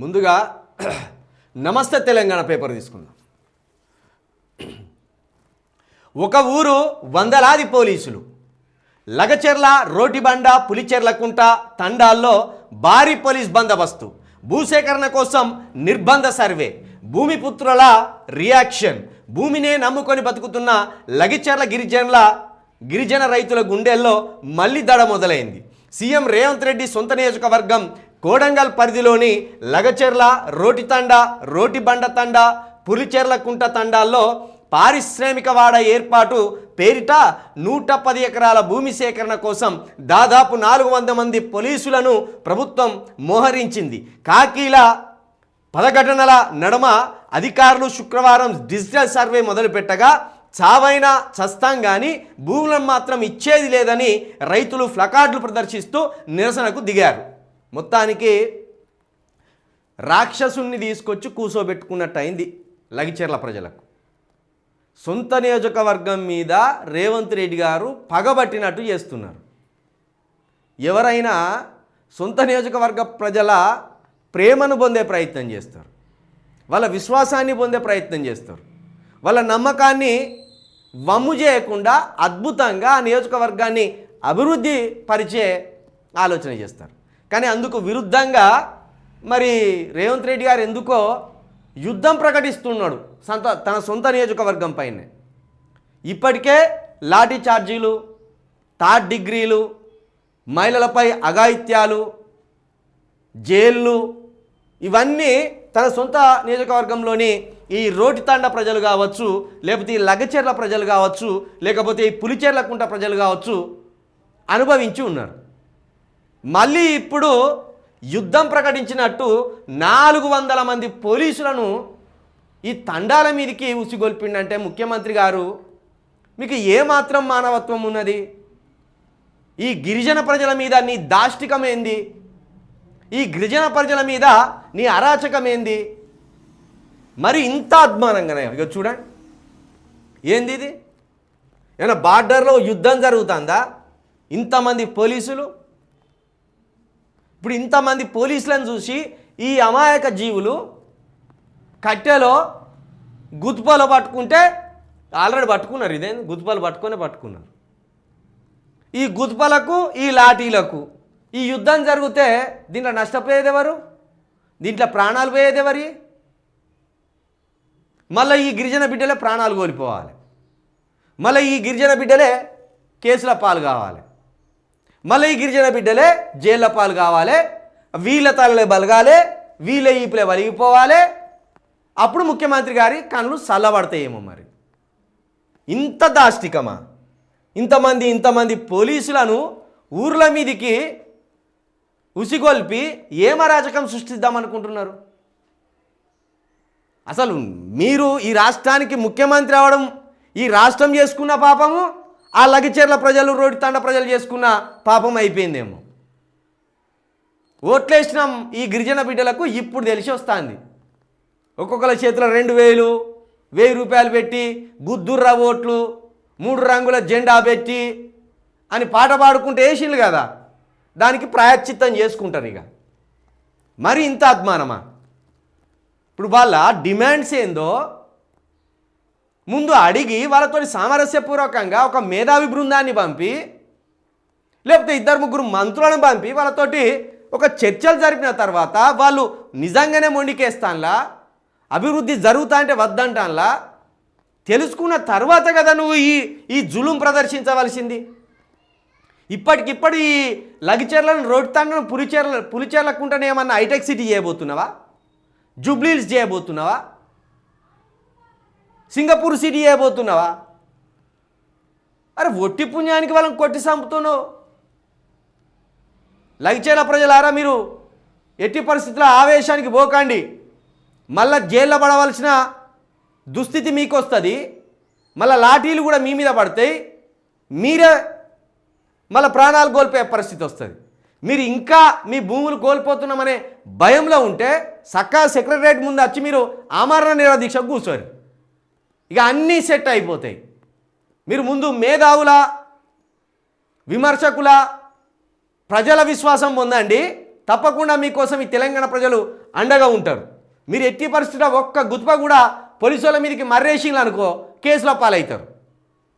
ముందుగా నమస్తే తెలంగాణ పేపర్ తీసుకుందాం. ఒక ఊరు వందలాది పోలీసులు. లగచెర్ల రోటిబండ పులిచెర్లకుంట తండాల్లో భారీ పోలీస్ బందోబస్తు. భూసేకరణ కోసం నిర్బంధ సర్వే. భూమిపుత్రుల రియాక్షన్. భూమినే నమ్ముకొని బతుకుతున్న లగిచెర్ల గిరిజనుల గిరిజన రైతుల గుండెల్లో మళ్ళీ దడ మొదలైంది. సీఎం రేవంత్ రెడ్డి సొంత నియోజకవర్గం కోడంగల్ పరిధిలోని లగచెర్ల రోటితండ రోటిబండ తండ పులిచెర్ల కుంట తండాల్లో పారిశ్రామికవాడ ఏర్పాటు పేరిట నూట పది ఎకరాల భూమి సేకరణ కోసం దాదాపు నాలుగు వంద మంది పోలీసులను ప్రభుత్వం మోహరించింది. కాకీల పదఘటనల నడమ అధికారులు శుక్రవారం డిజిటల్ సర్వే మొదలుపెట్టగా చావైనా చస్తాం కానీ భూములను మాత్రం ఇచ్చేది లేదని రైతులు ఫ్లకార్డులు ప్రదర్శిస్తూ నిరసనకు దిగారు. మొత్తానికి రాక్షసుణ్ణి తీసుకొచ్చి కూసోబెట్టుకున్నట్టు అయింది లగిచెర్ల ప్రజలకు. సొంత నియోజకవర్గం మీద రేవంత్ రెడ్డి గారు పగబట్టినట్టు చేస్తున్నారు. ఎవరైనా సొంత నియోజకవర్గ ప్రజల ప్రేమను పొందే ప్రయత్నం చేస్తారు. వాళ్ళ విశ్వాసాన్ని పొందే ప్రయత్నం చేస్తారు. వాళ్ళ నమ్మకాన్ని వమ్ము చేయకుండా అద్భుతంగా ఆ నియోజకవర్గాన్ని అభివృద్ధి పరిచే ఆలోచన చేస్తారు. కానీ అందుకు విరుద్ధంగా మరి రేవంత్ రెడ్డి గారు ఎందుకో యుద్ధం ప్రకటిస్తున్నాడు సొంత తన సొంత నియోజకవర్గం పైనే. ఇప్పటికే లాఠీ ఛార్జీలు థర్డ్ డిగ్రీలు మహిళలపై అఘాయిత్యాలు జైళ్ళు ఇవన్నీ తన సొంత నియోజకవర్గంలోని ఈ రోటితాండ ప్రజలు కావచ్చు లేకపోతే ఈ లగచెర్ల ప్రజలు కావచ్చు లేకపోతే ఈ పులిచెర్లకుంట ప్రజలు కావచ్చు అనుభవించి ఉన్నారు. మళ్ళీ ఇప్పుడు యుద్ధం ప్రకటించినట్టు నాలుగు వందల మంది పోలీసులను ఈ తండాల మీదకి ఉసిగొల్పిండంటే ముఖ్యమంత్రి గారు మీకు ఏమాత్రం మానవత్వం ఉన్నది? ఈ గిరిజన ప్రజల మీద నీ దాష్టికం ఏంది? ఈ గిరిజన ప్రజల మీద నీ అరాచకం ఏంది? మరి ఇంత అద్మానంగానే ఇక చూడండి. ఏంది ఇది? ఏమైనా బార్డర్లో యుద్ధం జరుగుతుందా? ఇంతమంది పోలీసులు ఇప్పుడు ఇంతమంది పోలీసులను చూసి ఈ అమాయక జీవులు కట్టెలో గుత్పలు పట్టుకుంటే ఆల్రెడీ పట్టుకున్నారు. ఇదేంది? గుత్పలు పట్టుకొని పట్టుకున్నారు. ఈ గుత్పలకు ఈ లాఠీలకు ఈ యుద్ధం జరిగితే దీంట్లో నష్టపోయేది ఎవరు? దీంట్లో ప్రాణాలు పోయేది ఎవరి? మళ్ళీ ఈ గిరిజన బిడ్డలే ప్రాణాలు కోల్పోవాలి. మళ్ళీ ఈ గిరిజన బిడ్డలే కేసుల పాలు కావాలి. మళ్ళీ ఈ గిరిజన బిడ్డలే జైళ్ళ పాలు కావాలి వీళ్ళ తలలే బలగాలి వీళ్ళ ఈపులే వలిగిపోవాలి అప్పుడు ముఖ్యమంత్రి గారి కళ్ళు చల్లబడతాయేమో మరి. ఇంత దాష్టికమా? ఇంతమంది ఇంతమంది పోలీసులను ఊర్ల మీదికి ఉసిగొల్పి ఏమ రాజకం సృష్టిద్దామనుకుంటున్నారు అసలు మీరు ఈ రాష్ట్రానికి ముఖ్యమంత్రి అవడం ఈ రాష్ట్రం చేసుకున్న పాపము? ఆ లగిచేర్ల ప్రజలు రోడ్డు ప్రజలు చేసుకున్న పాపం అయిపోయిందేమో. ఓట్లేసిన ఈ గిరిజన బిడ్డలకు ఇప్పుడు తెలిసి వస్తుంది. ఒక్కొక్కరి చేతిలో రెండు వేలు వెయ్యి రూపాయలు పెట్టి గుద్దుర్ర ఓట్లు మూడు రంగుల జెండా పెట్టి అని పాట పాడుకుంటే వేసిండ్రు కదా. దానికి ప్రాయశ్చిత్తం చేసుకుంటారు ఇక. మరి ఇంత అద్మానమా? ఇప్పుడు వాళ్ళ డిమాండ్స్ ఏందో ముందు అడిగి వాళ్ళతో సామరస్యపూర్వకంగా ఒక మేధావి బృందాన్ని పంపి లేకపోతే ఇద్దరు ముగ్గురు మంత్రులను పంపి వాళ్ళతోటి ఒక చర్చలు జరిపిన తర్వాత వాళ్ళు నిజంగానే మొండికేస్తాన్లా? అభివృద్ధి జరుగుతా అంటే వద్దంటాన్లా? తెలుసుకున్న తర్వాత కదా నువ్వు ఈ ఈ జులుం ప్రదర్శించవలసింది. ఇప్పటికిప్పుడు ఈ లగిచెర్లను రోడ్తాండను పులిచెర్ల పులిచెర్లకుంటనే ఏమన్నా హైటెక్ సిటీ చేయబోతున్నావా? జూబ్లీల్స్ చేయబోతున్నావా? సింగపూర్ సిటీ అయిపోతున్నావా? అరే ఒట్టి పుణ్యానికి వాళ్ళని కొట్టి చంపుతున్నావు. లగిచేల ప్రజలారా మీరు ఎట్టి పరిస్థితుల్లో ఆవేశానికి పోకండి. మళ్ళా జైల్లో పడవలసిన దుస్థితి మీకు వస్తుంది మళ్ళీ లాఠీలు కూడా మీ మీద పడతాయి. మీరే మళ్ళీ ప్రాణాలు కోల్పోయే పరిస్థితి వస్తుంది. మీరు ఇంకా మీ భూములు కోల్పోతున్నామనే భయంలో ఉంటే సక్కా సెక్రటరేట్ ముందు వచ్చి మీరు ఆమరణ నిరాదీక్ష కూర్చోరు. ఇక అన్నీ సెట్ అయిపోతాయి. మీరు ముందు మేధావుల విమర్శకుల ప్రజల విశ్వాసం పొందండి. తప్పకుండా మీకోసం ఈ తెలంగాణ ప్రజలు అండగా ఉంటారు. మీరు ఎట్టి పరిస్థితిలో ఒక్క గుత్ప కూడా పోలీసుల మీదకి మర్రేసింగ్లు అనుకో కేసులో పాలవుతారు.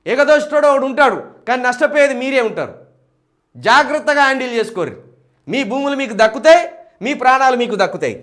ఏకదోషుడు ఒకడు ఉంటాడు కానీ నష్టపోయేది మీరే ఉంటారు. జాగ్రత్తగా హ్యాండిల్ చేసుకోరు మీ భూములు మీకు దక్కుతాయి మీ ప్రాణాలు మీకు దక్కుతాయి.